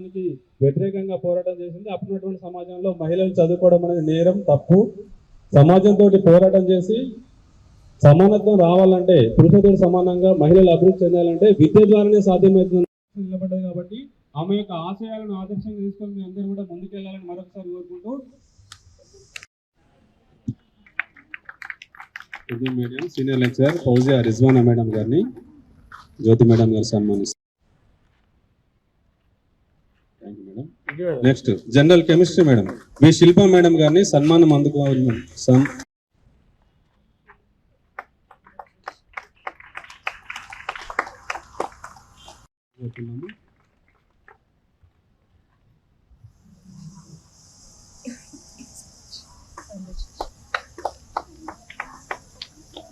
సమాజానికి వ్యతిరేకంగా పోరాటం చేసింది. అప్పుడున్నటువంటి సమాజంలో మహిళలు చదువుకోవడం అనేది నేరం తప్పు. సమాజంతో పోరాటం చేసి సమానత్వం రావాలంటే పురుషులతో సమానంగా మహిళలు అభివృద్ధి చెందాలంటే విద్య ద్వారానే సాధ్యమవుతుంది. నిలబడ్డది కాబట్టి ఆమె యొక్క ఆశయాలను ఆదర్శంగా తీసుకొని మీ అందరూ కూడా ముందుకెళ్ళాలని మరొకసారి కోరుకుంటూ Urdu medium senior lecturer Fouzia Rizwana madam గారిని. జ్యోతి మేడం గారు సన్మానిస్తారు. నెక్స్ట్ జనరల్ కెమిస్ట్రీ మేడం మీ శిల్ప మేడం గారిని సన్మానం అందుకోవాలి సన్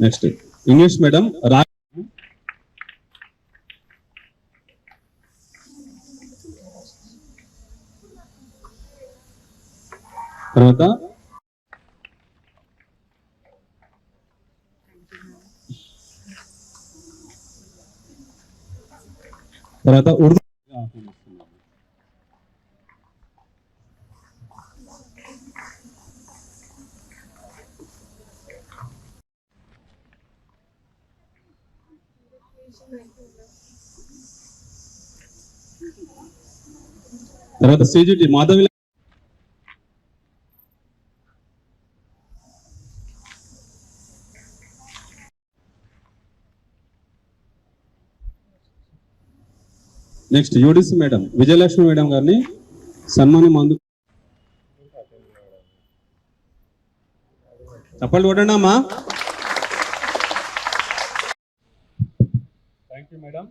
నెక్స్ట్ ఇంగ్లీష్ మేడం రా తర్వాత తర్వాత ఉర్దూ తర్వాత CGT Madhavi next UDC madam Vijayalakshmi madam గారిని సన్మానం అందు చప్పట్లు కొట్టండి అమ్మా. Thank you madam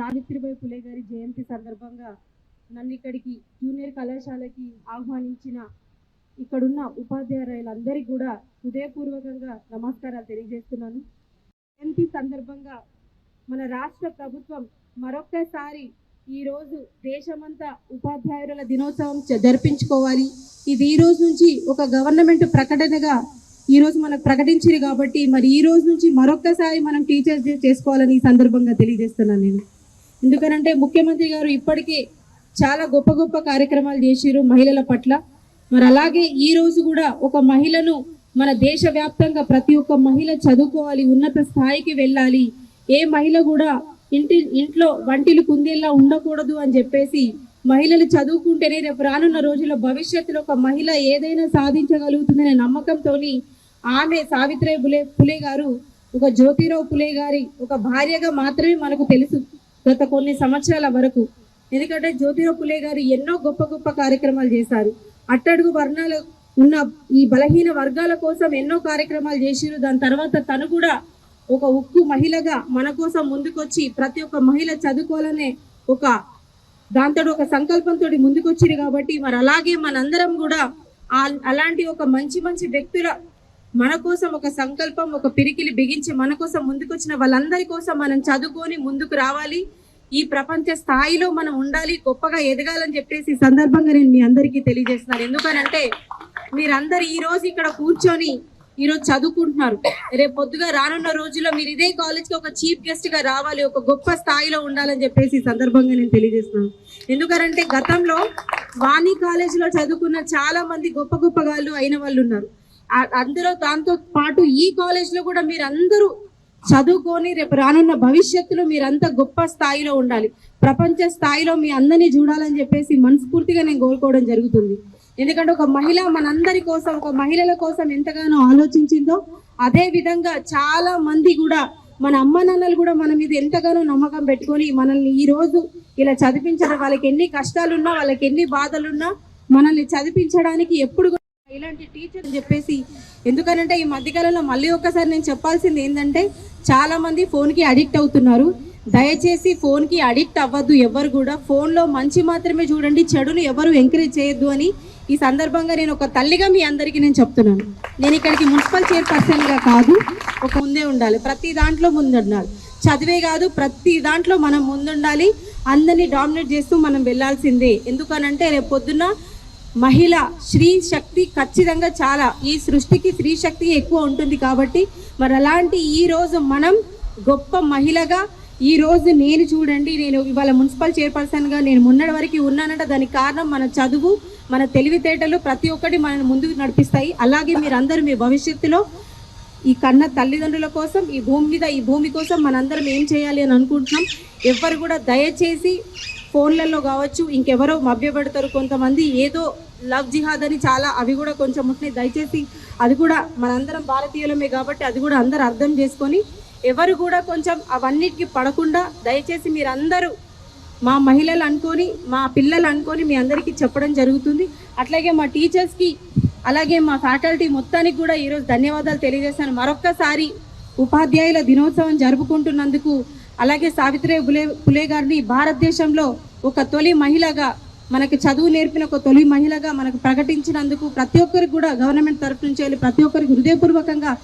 Savitribai Phule గారి జయంతి సందర్భంగా నన్ను ఇక్కడికి జూనియర్ కళాశాలకి ఆహ్వానించిన ఇక్కడున్న ఉపాధ్యాయులందరికీ కూడా హృదయపూర్వకంగా నమస్కారాలు తెలియజేస్తున్నాను. జయంతి సందర్భంగా మన రాష్ట్ర ప్రభుత్వం మరొక్కసారి ఈరోజు దేశమంతా ఉపాధ్యాయుల దినోత్సవం జరిపించుకోవాలి. ఇది ఈ రోజు నుంచి ఒక గవర్నమెంట్ ప్రకటనగా ఈరోజు మనకు ప్రకటించింది కాబట్టి మరి ఈ రోజు నుంచి మరొక్కసారి మనం టీచర్స్ డే చేసుకోవాలని ఈ సందర్భంగా తెలియజేస్తున్నాను నేను. ఎందుకనంటే ముఖ్యమంత్రి గారు ఇప్పటికే చాలా గొప్ప గొప్ప కార్యక్రమాలు చేసిరు మహిళల పట్ల. మరి అలాగే ఈ రోజు కూడా ఒక మహిళను మన దేశవ్యాప్తంగా ప్రతి ఒక్క మహిళ చదువుకోవాలి ఉన్నత స్థాయికి వెళ్ళాలి. ఏ మహిళ కూడా ఇంటి ఇంట్లో వంటిలు కుందేలా ఉండకూడదు అని చెప్పేసి మహిళలు చదువుకుంటేనే రేపు రానున్న రోజుల్లో భవిష్యత్తులో ఒక మహిళ ఏదైనా సాధించగలుగుతుందనే నమ్మకంతో ఆమె సావిత్రి పులే పులే గారు ఒక జ్యోతిరావు పులే గారి ఒక భార్యగా మాత్రమే మనకు తెలుసు. గత కొన్ని సంవత్సరాల వరకు ఎందుకంటే జ్యోతిరావు పులే గారు ఎన్నో గొప్ప గొప్ప కార్యక్రమాలు చేశారు. అట్టడుగు వర్ణాలు ఉన్న ఈ బలహీన వర్గాల కోసం ఎన్నో కార్యక్రమాలు చేసిరు. దాని తర్వాత తను కూడా ఒక ఉక్కు మహిళగా మన కోసం ముందుకొచ్చి ప్రతి ఒక్క మహిళ చదువుకోవాలనే ఒక దాంతో ఒక సంకల్పంతో ముందుకొచ్చిరు కాబట్టి మరి అలాగే మనందరం కూడా అలాంటి ఒక మంచి మంచి వ్యక్తుల మన కోసం ఒక సంకల్పం ఒక పిరికిలి బిగించి మన కోసం ముందుకొచ్చిన వాళ్ళందరి కోసం మనం చదువుకొని ముందుకు రావాలి. ఈ ప్రపంచ స్థాయిలో మనం ఉండాలి గొప్పగా ఎదగాలని చెప్పేసి సందర్భంగా నేను మీ అందరికీ తెలియజేస్తున్నాను. ఎందుకనంటే మీరందరు ఈ రోజు ఇక్కడ కూర్చొని ఈరోజు చదువుకుంటున్నారు. రేపు పొద్దుగా రానున్న రోజుల్లో మీరు ఇదే కాలేజ్కి ఒక చీఫ్ గెస్ట్గా రావాలి ఒక గొప్ప స్థాయిలో ఉండాలని చెప్పేసి ఈ సందర్భంగా నేను తెలియజేస్తున్నాను. ఎందుకంటే గతంలో వాణి కాలేజీలో చదువుకున్న చాలా మంది గొప్ప గొప్ప వాళ్ళు అయిన వాళ్ళు ఉన్నారు. అందులో దాంతో పాటు ఈ కాలేజ్లో కూడా మీరందరూ చదువుకొని రేపు రానున్న భవిష్యత్తులో మీరంతా గొప్ప స్థాయిలో ఉండాలి. ప్రపంచ స్థాయిలో మీ అందరినీ చూడాలని చెప్పేసి మనస్ఫూర్తిగా నేను కోరుకోవడం జరుగుతుంది. ఎందుకంటే ఒక మహిళ మనందరి కోసం ఒక మహిళల కోసం ఎంతగానో ఆలోచించిందో అదే విధంగా చాలా మంది కూడా మన అమ్మ నాన్నలు కూడా మన మీద ఎంతగానో నమ్మకం పెట్టుకొని మనల్ని ఈ రోజు ఇలా చదివించడం వాళ్ళకి ఎన్ని కష్టాలున్నా వాళ్ళకి ఎన్ని బాధలున్నా మనల్ని చదివించడానికి ఎప్పుడు ఇలాంటి టీచర్ అని చెప్పేసి ఎందుకనంటే ఈ మధ్యకాలంలో మళ్ళీ ఒక్కసారి నేను చెప్పాల్సింది ఏంటంటే చాలా మంది ఫోన్కి అడిక్ట్ అవుతున్నారు. దయచేసి ఫోన్కి అడిక్ట్ అవ్వద్దు ఎవరు కూడా. ఫోన్లో మంచి మాత్రమే చూడండి చెడును ఎవరు ఎంకరేజ్ చేయొద్దు అని ఈ సందర్భంగా నేను ఒక తల్లిగా మీ అందరికీ నేను చెప్తున్నాను. నేను ఇక్కడికి మున్సిపల్ చైర్పర్సన్గా కాదు ఒక ముందే ఉండాలి. ప్రతి దాంట్లో ముందుండాలి. చదివే కాదు ప్రతి దాంట్లో మనం ముందుండాలి. అందరినీ డామినేట్ చేస్తూ మనం వెళ్ళాల్సిందే. ఎందుకనంటే రేపు పొద్దున్న మహిళ స్త్రీ శక్తి ఖచ్చితంగా చాలా. ఈ సృష్టికి స్త్రీ శక్తి ఎక్కువ ఉంటుంది కాబట్టి మరి అలాంటి ఈ రోజు మనం గొప్ప మహిళగా ఈ రోజు నేను చూడండి నేను ఇవాళ మున్సిపల్ చైర్పర్సన్గా నేను మొన్నటి వరకు ఉన్నానంటే. దానికి కారణం మన చదువు మన తెలివితేటలు ప్రతి ఒక్కటి మనల్ని ముందుకు నడిపిస్తాయి. అలాగే మీరందరూ మీ భవిష్యత్తులో ఈ కన్న తల్లిదండ్రుల కోసం ఈ భూమి మీద ఈ భూమి కోసం మనందరం ఏం చేయాలి అని అనుకుంటున్నాం. ఎవ్వరు కూడా దయచేసి ఫోన్లలో కావచ్చు ఇంకెవరో మభ్యపెడతారు. కొంతమంది ఏదో లవ్ జిహాద్ అని చాలా అవి కూడా కొంచెం ఉంటున్నాయి దయచేసి అది కూడా మనందరం భారతీయులమే కాబట్టి అది కూడా అందరు అర్థం చేసుకొని ఎవరు కూడా కొంచెం అవన్నిటికి పడకుండా దయచేసి మీరందరూ మా మహిళలు అనుకొని మా పిల్లలు అనుకొని మీ అందరికీ చెప్పడం జరుగుతుంది. అట్లాగే మా టీచర్స్కి అలాగే మా ఫ్యాకల్టీ మొత్తానికి కూడా ఈరోజు ధన్యవాదాలు తెలియజేశాను మరొక్కసారి ఉపాధ్యాయుల దినోత్సవం జరుపుకుంటున్నందుకు అలాగే సావిత్రి పులే పులే గారిని భారతదేశంలో ఒక తొలి మహిళగా మనకి చదువు నేర్పిన ఒక తొలి మహిళగా మనకు ప్రకటించినందుకు ప్రతి ఒక్కరికి కూడా గవర్నమెంట్ తరఫు నుంచి వెళ్ళి ప్రతి ఒక్కరికి హృదయపూర్వకంగా